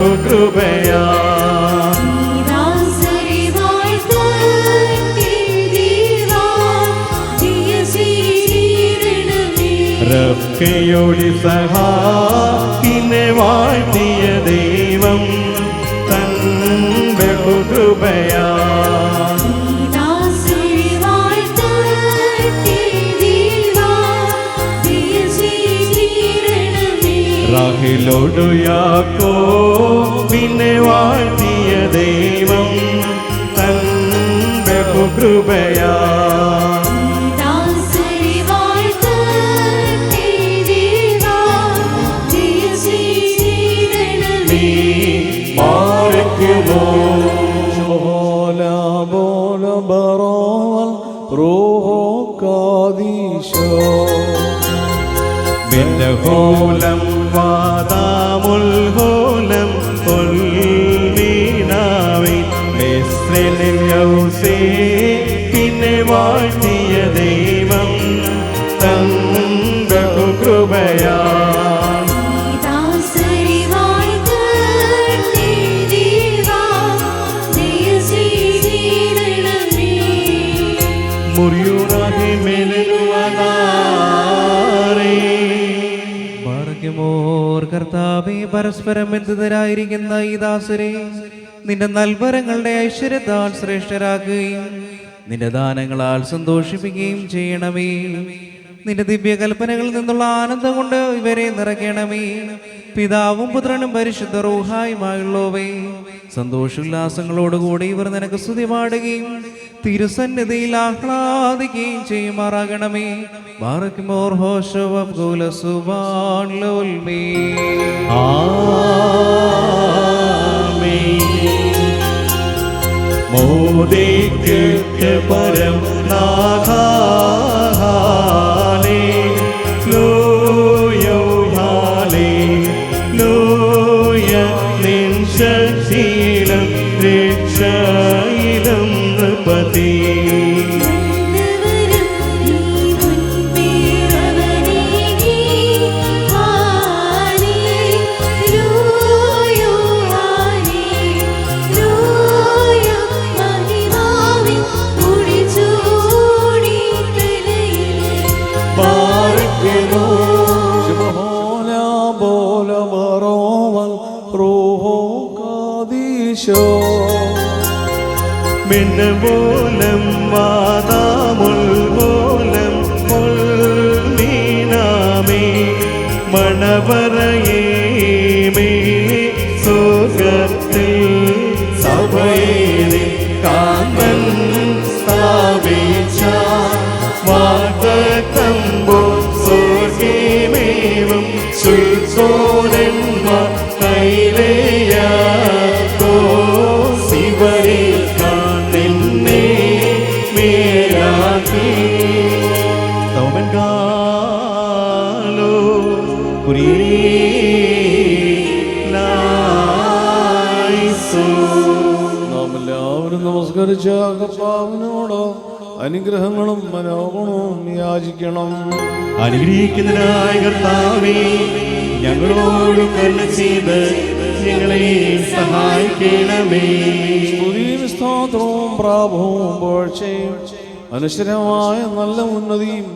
കൃപയാ. റബ്കയോടി സഹാക്കിനെ വാഴ്ത്തിയ ദൈവം തൻ ബഹുകൃപയാ. രാഹിലോടു യാക്കോ ബഹുകൃപയാ നീ പാർക്കുമോ بولا വാഴ്ത്തിയ ദൈവം തൻ കൃപയാ. ഭാഗ്യമോർ കർത്താവെ പരസ്പരം ബന്ധിതരായിരിക്കുന്ന ഈ ദാസരെ നിന്റെ നൽവരങ്ങളുടെ ഐശ്വര്യത്താൽ ശ്രേഷ്ഠരാക്കുകയും നിന്റെ ദാനങ്ങളാൽ സന്തോഷിപ്പിക്കുകയും ചെയ്യണമേ. നിന്റെ ദിവ്യകൽപ്പനകളിൽ നിന്നുള്ള ആനന്ദം കൊണ്ട് ഇവരെ നിറയ്ക്കണമേ. പിതാവും പുത്രനും പരിശുദ്ധ റൂഹായുമായുള്ളവേ സന്തോഷോല്ലാസങ്ങളോടുകൂടി ഇവർ നിനക്ക് സ്തുതി പാടുകയും തിരുസന്നിധിയിൽ ആഹ്ലാദിക്കുകയും ചെയ്യുമാറാകണമേ. ബാറക്കുമോർ ഹോഷവ അബ്ദുല സുബാൻ ലോൽമേ मोदेत्युक्य परं नाथा। പോലെ മറോവൻ റൂഹോ കാദീശോ. മിന്നമൂലം മാതാമുൽമൂലം മീനാമേ മണവറയേ മേലെ സ്വർഗത്തിൽ സഭയിലെ കാന്തൻ സ്ഥാപിച്ച വാഗ്ദത്തമ്പോ സ്വർഗമേവം ശ്രീ ശുൽസോരന്മാർ കൈലേയാക്കോ ശിവരെ നിന്നെ മേലാക്കി. തൗമൻ കാലോ നാം എല്ലാവരും നമസ്കരിച്ച കർത്താവിനോട് അനുഗ്രഹങ്ങളും മനോഗുണവും യാചിക്കണം. അനുഗ്രഹിക്കുന്നതിനായ കർത്താവേ ഞങ്ങളോട് കരുണ ചെയ്ത് ഞങ്ങളെ സഹായിക്കണമേ. സ്തോത്രവും പ്രാഭവും അനശ്വരമായ നല്ല ഉന്നതിയും